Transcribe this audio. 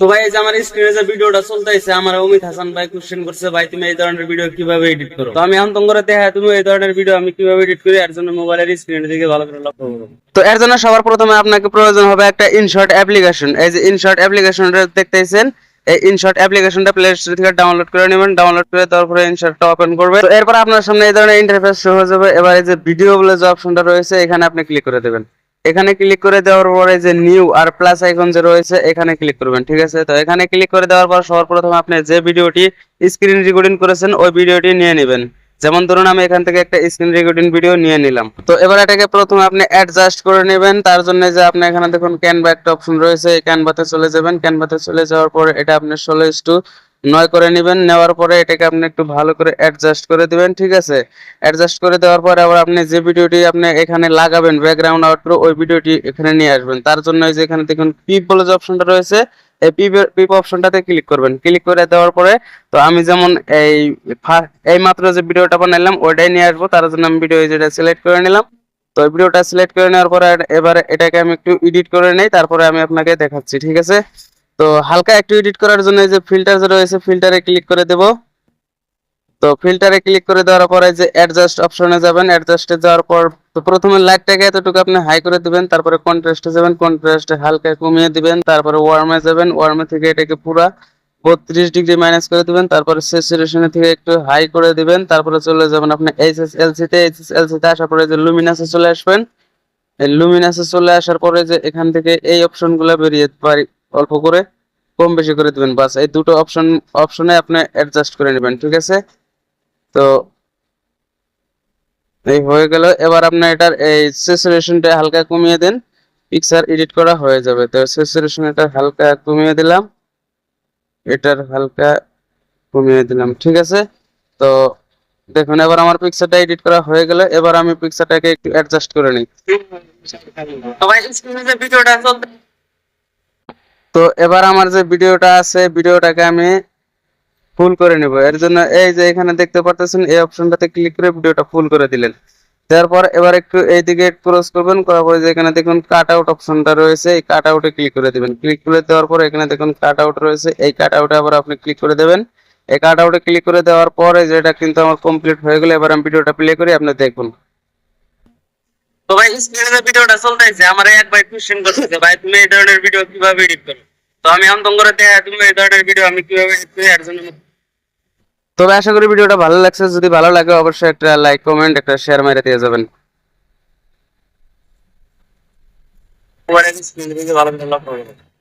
তো ভাই যে আমার স্ক্রিনে যে ভিডিওটা চলতেছে আমার অমিত হাসান ভাই কোশ্চেন করছে, ভাই, তুমি এই ধরনের ভিডিও কীভাবে এডিট করো? তো আমি অন্তম করে দেখা তুমি এই ধরনের ভিডিও আমি কীভাবে এডিট করি? এর জন্য মোবাইলের স্ক্রিনের দিকে ভালো করে লক্ষ্য করো। তো এর জন্য সবার প্রথমে আপনাকে প্রয়োজন হবে একটা ইনশর্ট অ্যাপ্লিকেশন এই যে ইনশর্ট অ্যাপ্লিকেশনটা দেখতেছেন, এই ইনশর্ট অ্যাপ্লিকেশনটা প্লে স্টোর থেকে ডাউনলোড করে নেবেন। ডাউনলোড করে তারপরে ইনশর্টটা ওপেন করবে তো এরপর আপনার সামনে এই ধরনের ইন্টারফেস শো হয়ে যাবে। এবার যে ভিডিও বলে যে অপশনটা রয়েছে, এখানে আপনি ক্লিক করে দেবেন। এখানে ক্লিক করে দেওয়ার পরে যে নিউ আর প্লাস আইকন যে রয়েছে, এখানে ক্লিক করবেন, ঠিক আছে? তো এখানে ক্লিক করে দেওয়ার পর সবার প্রথমে আপনি যে ভিডিওটি স্ক্রিন রেকর্ডিং করেছেন, ওই ভিডিওটি নিয়ে নেবেন। যেমন ধরুন, আমি এখান থেকে একটা স্ক্রিন রেকর্ডিং ভিডিও নিয়ে নিলাম। তো এবার এটাকে প্রথমে আপনি অ্যাডজাস্ট করে নেবেন। তার জন্য যে আপনি এখানে দেখুন ক্যানভা একটা অপশন রয়েছে ক্যানভাতে চলে যাবেন। ক্যানভাতে চলে যাওয়ার পর এটা আপনি ষোলো টু নয় করে নেবেন, নেওয়ার পরে এটাকে আপনি একটু ভালো করে অ্যাডজাস্ট করে দিবেন, ঠিক আছে? অ্যাডজাস্ট করে দেওয়ার পরে আবার আপনি যে ভিডিওটি আপনি এখানে লাগাবেন ব্যাকগ্রাউন্ড আউটরো ওই ভিডিওটি এখানে নিয়ে আসবেন। তার জন্য যে এখানে দেখুন পিপ বলে যে অপশনটা রয়েছে, এই পিপ অপশনটাতে ক্লিক করবেন। ক্লিক করে দেওয়ার পরে, তো আমি যেমন এই এই মাত্র যে ভিডিওটা বানাইলাম, ওইটাই নিয়ে আসব। তার জন্য আমি ভিডিও যেটা সিলেক্ট করে নিলাম। তো এই ভিডিওটা সিলেক্ট করে নেওয়ার পরে এবারে এটাকে আমি একটু এডিট করে নেই, তারপরে আমি আপনাকে দেখাচ্ছি, ঠিক আছে? তো হালকা একটু এডিট করার জন্য যে ফিল্টার রয়েছে ফিল্টারে ক্লিক করে দেব। তো ফিল্টারে ক্লিক করে দেওয়ার পরে যে অ্যাডজাস্ট অপশনে যাবেন অ্যাডজাস্টে যাওয়ার পর তো প্রথমে লাইটটাকে এতটুকু আপনি হাই করে দিবেন, তারপরে কন্ট্রাস্টে যাবেন কন্ট্রাস্টে হালকা কমিয়ে দিবেন, তারপরে ওয়ার্মে যাবেন ওয়ার্মে থেকে এটাকে পুরা বত্রিশ ডিগ্রি মাইনাস করে দিবেন, তারপরে স্যাচুরেশনে থেকে একটু হাই করে দিবেন, তারপরে চলে যাবেন আপনি এইচএস এলসি তে এইচএস এলসি তে আসার পরে যে লুমিনাসে চলে আসবেন। লুমিনাসে চলে আসার পরে যে এখান থেকে এই অপশনগুলো বেরিয়ে অল্প করে, কম বেশি করে দিবেন। বাস এই দুটো অপশন অপশনে আপনি অ্যাডজাস্ট করে নেবেন, ঠিক আছে? তো এই হয়ে গেল। এবার আপনি এটার এই স্যাচুরেশনটা হালকা কমিয়ে দেন পিকচার এডিট করা হয়ে যাবে। তো স্যাচুরেশন এটা হালকা কমিয়ে দিলাম, এটার হালকা কমিয়ে দিলাম, ঠিক আছে? তো দেখুন, এবার আমার পিকচারটা এডিট করা হয়ে গেল। এবার আমি পিকচারটাকে একটু অ্যাডজাস্ট করে নিই। তো এবার আমার যে ভিডিওটা আছে, ভিডিওটাকে আমি ফুল করে নিব। এর জন্য এই যে এখানে দেখতে পারতেছেন, এই অপশনটাতে ক্লিক করে ভিডিওটা ফুল করে দিলেন। তারপর এবার একটু এইদিকে ক্রস করবেন, করার পরে এখানে দেখুন কাট আউট অপশনটা রয়েছে, এই কাট আউটে ক্লিক করে দিবেন। ক্লিক করে দেওয়ার পর এখানে দেখুন কাট আউট রয়েছে, এই কাট আউটে আবার আপনি ক্লিক করে দেবেন। এই কাট আউটে ক্লিক করে দেওয়ার পরে যেটা কিন্তু আমার কমপ্লিট হয়ে গেল, এবার আমি ভিডিওটা প্লে করি, আপনি দেখুন। তো ভাই স্ক্রিনে ভিডিওটা চলতেছে আমার এক ভাই কোশ্চেন করতেছে ভাই তুমি এই ধরনের ভিডিও কীভাবে এডিট করো? তো আমি অন্তম করে দেখা তুমি এই ধরনের ভিডিও আমি কীভাবে এডিট করি? এর জন্য তবে আশা করি ভিডিওটা ভালো লাগছে। যদি ভালো লাগে অবশ্যই একটা লাইক কমেন্ট একটা শেয়ার মেরে দিয়ে যাবেন। ভালো